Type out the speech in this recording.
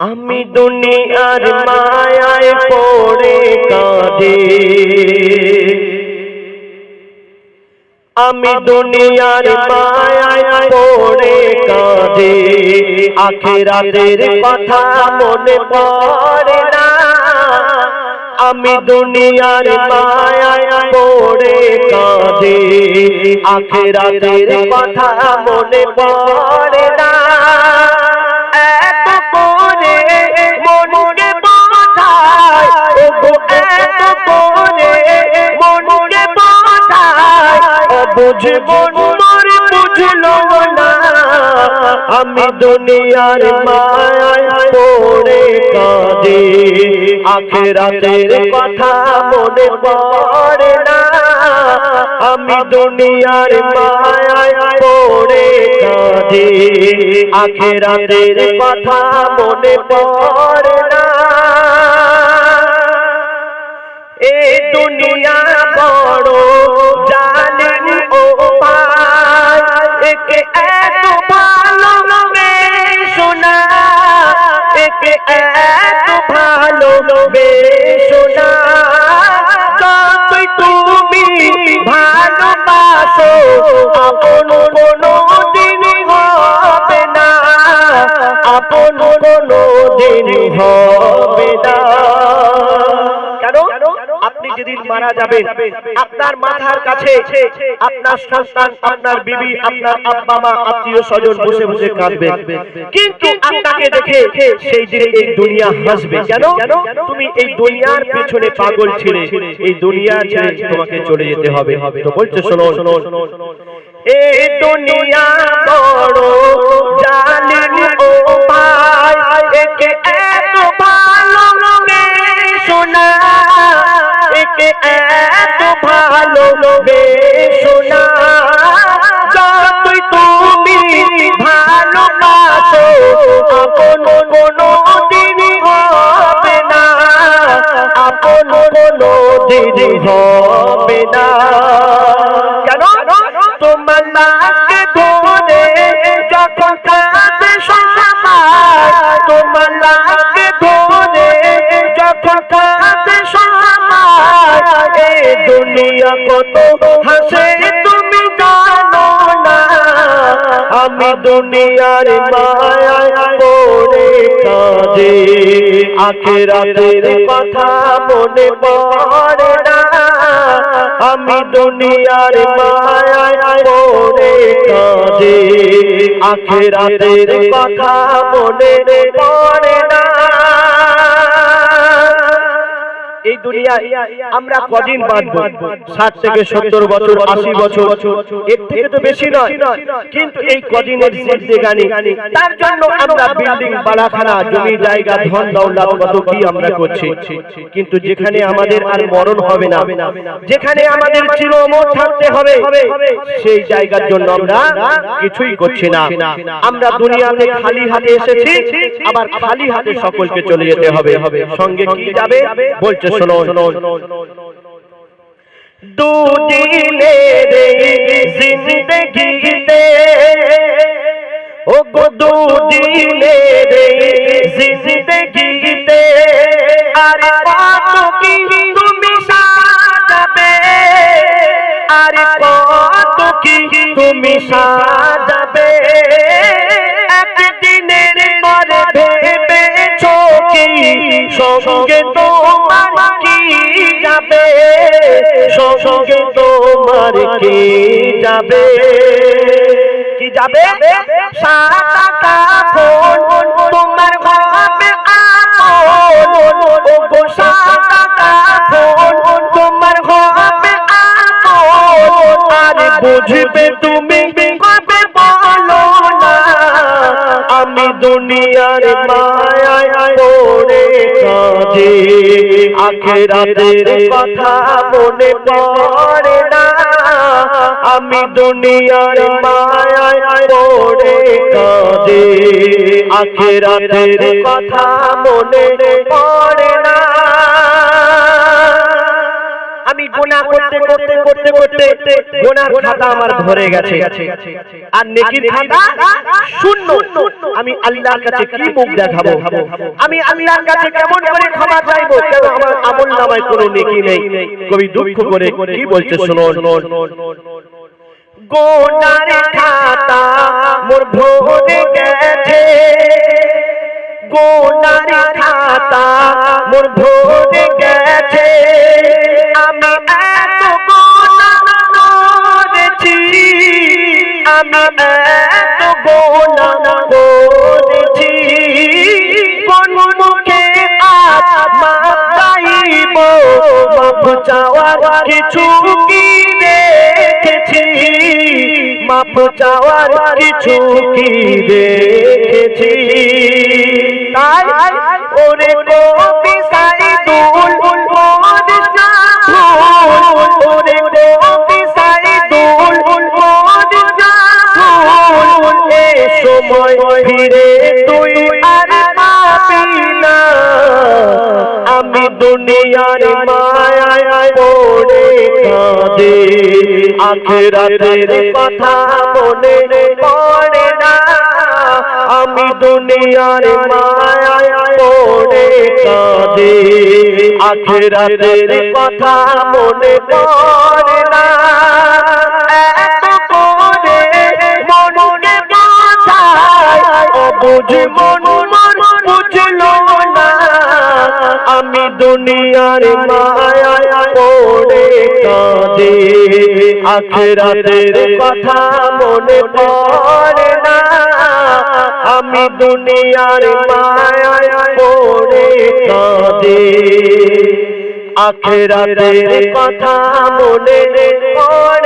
আমি দুনিয়ার মায়ায় পড়ে কাঁদে। আমি দুনিয়ার মায়ায় পড়ে কাঁদে। আখেরাতের কথা মনে পড়ে না। আমি দুনিয়ার মায়ায় পড়ে কাঁদে। আখেরাতের কথা মনে পড়ে মন বুঝলো না। আমি দুনিয়ার মায়ায় পড়ে কাঁদে। আখেরাতের কথা মনে পড়ে না। আমি দুনিয়ার মায়ায় পড়ে কাঁদে। আখেরাতের কথা মনে পড়ে না। এ দুনিয়া বড় পায় এত ভালো শোনা, একে এত ভালো শোনা। যতই তুমি ভালোবাসো আপন কোনো দিন হবে না আপন কোনো দিন হবে মারা যাবেন আপনার মাথার কাছে আপনার সন্তান আপনার বিবি আপনার আব্বা মা আত্মীয় স্বজন বসে বসে কাঁদবে কিন্তু আপনাকে দেখে সেই দিনে এই দুনিয়া হাসবে কেন তুমি এই দুনিয়ার পেছনে পাগল ছিলে এই দুনিয়া ছেড়ে তোমাকে চলে যেতে হবে তো বলছে শোনো শোনো এই দুনিয়া ভালো বেশোনা যতই তুমি ভালোবাসো আপন কোনো দিন হবে না। আপন কোনো দিন হবে না। কত হাসে তুমি জানো না, আমি দুনিয়ার মায়ায় আখেরাতের কথা মনে পড়ে না, আমি দুনিয়ার মায়ায় পড়ে কাঁদে। আখেরাতের কথা মনে পড়ে না এই দুনিয়ায় আমরা কদিন বাঁচবো? ষাট থেকে সত্তর বছর আশি বছর এর থেকে তো বেশি নয়। কিন্তু এই কদিনের জিন্দেগানি তার জন্য আমরা বিল্ডিং বাড়াখানা জমি জায়গা ধন দৌলত কত কি আমরা করছি? কিন্তু যেখানে আমাদের আর মরণ হবে না যেখানে আমাদের চিরমোট থাকতে হবে সেই জায়গার জন্য আমরা কিছুই করছি না। আমরা দুনিয়াতে খালি হাতে এসেছি আবার খালি হাতে সকলকে চলে যেতে হবে। সঙ্গে কি যাবে? বলছে দুদিনের জিন্দগিতে। ও গো দুদিনের জিন্দগিতে। আর কত কি তুমি সাজাবে? আর কত কি সঙ্গে তোমার কি যাবে? সঙ্গে তোমার কি যাবে? কি যাবে? তোমার কাপড়, তোমার আর বুঝবে তুমি আমি দুনিয়ার মায়ায় পড়ে কাঁদে। আখেরাতের কথা মনে পড়ে না। আমি দুনিয়ার মায়ায় পড়ে কাঁদে। আখেরাতের কথা মনে পড়ে করতে করতে গুনার খাতা আমার ভরে গেছে। আর নেকির খাতা শূন্য। আমি আল্লাহর কাছে কি মুখ দেখাবো? আমি আল্লাহর কাছে কেমন করে ক্ষমা চাইব? কেন আমার আমল নামায় কোনো নেকি নেই? কবি দুঃখ করে কি বলছে শুনুন। গোনার খাতা মোর ভরে গেছে। গোনার খাতা মোর ভরে গেছে। আমি এত গোনা করেছি কোন মুখে আজ মাপ চাইব মাপ চাওয়ার কিছু কি ওরে কবি সাইদুল পড়ে কাঁদে। আখেরাতের কথা মনে পড়ে না। আমি দুনিয়ার মায়ায় পড়ে কাঁদে। আখেরাতের কথা মনে পড়ে না। বুঝলো না। আমি দুনিয়ার মায়ায় কাঁদে। আখেরাতের কথা মনে পড়ে না। আমি দুনিয়ার মায়ায় পড়ে কাঁদে। আখেরাতের কথা মনে পড়ে